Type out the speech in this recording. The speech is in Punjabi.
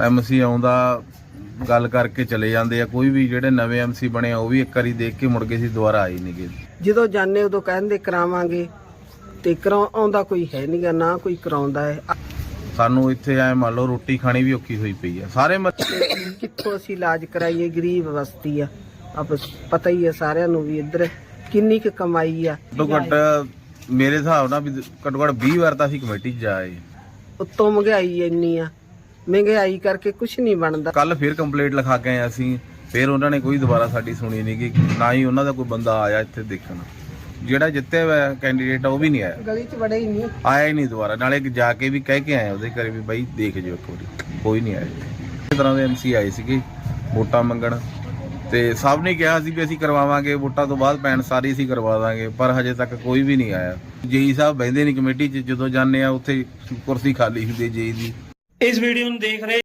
ਐਮਸੀ ਆਉਂਦਾ ਗੱਲ ਕਰਕੇ ਚਲੇ ਜਾਂਦੇ ਆ। ਕੋਈ ਵੀ ਜਿਹੜੇ ਨਵੇਂ ਐਮਸੀ ਬਣੇ ਆ ਉਹ ਵੀ ਇੱਕ ਵਾਰੀ ਦੇਖ ਕੇ ਮੁੜ ਗਏ ਸੀ ਦੁਬਾਰਾ ਆਏ ਨਹੀਂਗੇ ਜਦੋਂ ਜਾਂਦੇ ਉਦੋਂ ਕਹਿੰਦੇ ਕਰਾਵਾਂਗੇ ਤੇ ਕਰਾ ਆਉਂਦਾ ਕੋਈ ਹੈ ਨਹੀਂਗਾ ਨਾ ਕੋਈ ਕਰਾਉਂਦਾ ਹੈ। ਸਾਨੂੰ ਇੱਥੇ ਐ ਮੰਨ ਲਓ ਰੋਟੀ ਖਾਣੀ ਵੀ ਔਖੀ ਹੋਈ ਪਈ ਆ। ਸਾਰੇ ਕਿੱਥੋਂ ਅਸੀਂ ਇਲਾਜ ਕਰਾਈਏ ਗਰੀਬ ਬਸਤੀ ਆ। ਆਪ ਪਤਾ ਹੀ ਹੈ ਸਾਰਿਆਂ ਨੂੰ ਵੀ ਇੱਧਰ ਕਿੰਨੀ ਕੁ ਕਮਾਈ ਆ। ਘੱਟੋ ਘੱਟ ਮੇਰੇ ਹਿਸਾਬ ਨਾਲ ਵੀ ਘੱਟੋ ਘੱਟ 20 ਵਾਰ ਤਾਂ ਅਸੀਂ ਕਮੇਟੀ 'ਚ ਜਾਏ। ਉੱਤੋਂ ਮਹਿੰਗਾਈ ਇੰਨੀ ਆ। ਮਹਿੰਗਾਈ ਕਰਕੇ ਕੁਝ ਨਹੀਂ ਬਣਦਾ। ਕੱਲ ਫੇਰ ਕੰਪਲੀਟ ਲਿਖਾ ਕੇ ਆਏ ਅਸੀਂ ਫੇਰ ਉਹਨਾਂ ਨੇ ਕੋਈ ਦੁਬਾਰਾ ਸਾਡੀ ਸੁਣੀ ਨਹੀਂ ਕਿ ਨਾ ਹੀ ਉਹਨਾਂ ਦਾ ਕੋਈ ਬੰਦਾ ਆਇਆ ਇੱਥੇ ਦੇਖਣ। ਜਿਹੜਾ ਜਿੱਤਿਆ ਹੋਇਆ ਕੈਂਡੀਡੇਟ ਆ ਉਹ ਵੀ ਨਹੀਂ ਆਇਆ। ਗਲੀ 'ਚ ਵੜੇ ਹੀ ਨਹੀਂ। ਆਇਆ ਹੀ ਨਹੀਂ ਦੁਬਾਰਾ ਨਾਲੇ ਜਾ ਕੇ ਵੀ ਕਹਿ ਕੇ ਆਏ ਉਹਦੇ ਘਰੇ ਵੀ ਬਾਈ ਦੇਖ ਜਿਓ ਇੱਕ ਵਾਰੀ ਕੋਈ ਨਹੀਂ ਆਇਆ ਇਸ ਤਰ੍ਹਾਂ ਦੇ ਐਮਸੀ ਆਏ ਸੀਗੇ ਵੋਟਾਂ ਮੰਗਣ। ਤੇ ਸਭ ਨੇ ਕਿਹਾ ਸੀ ਵੀ ਅਸੀਂ ਕਰਵਾਵਾਂਗੇ ਵੋਟਾਂ ਤੋਂ ਬਾਅਦ ਪੈਣ ਸਾਰੀ ਅਸੀਂ ਕਰਵਾ ਦਾਂਗੇ ਪਰ ਹਜੇ ਤੱਕ ਕੋਈ ਵੀ ਨਹੀਂ ਆਇਆ। ਜੇਈ ਸਾਹਿਬ ਬਹਿੰਦੇ ਨਹੀਂ ਕਮੇਟੀ 'ਚ ਜਦੋਂ ਜਾਂਦੇ ਆ ਉੱਥੇ ਕੁਰਸੀ ਖਾਲੀ ਹੁੰਦੀ ਜੇਈ ਦੀ। ਇਸ ਵੀਡੀਓ ਨੂੰ ਦੇਖ ਰਹੇ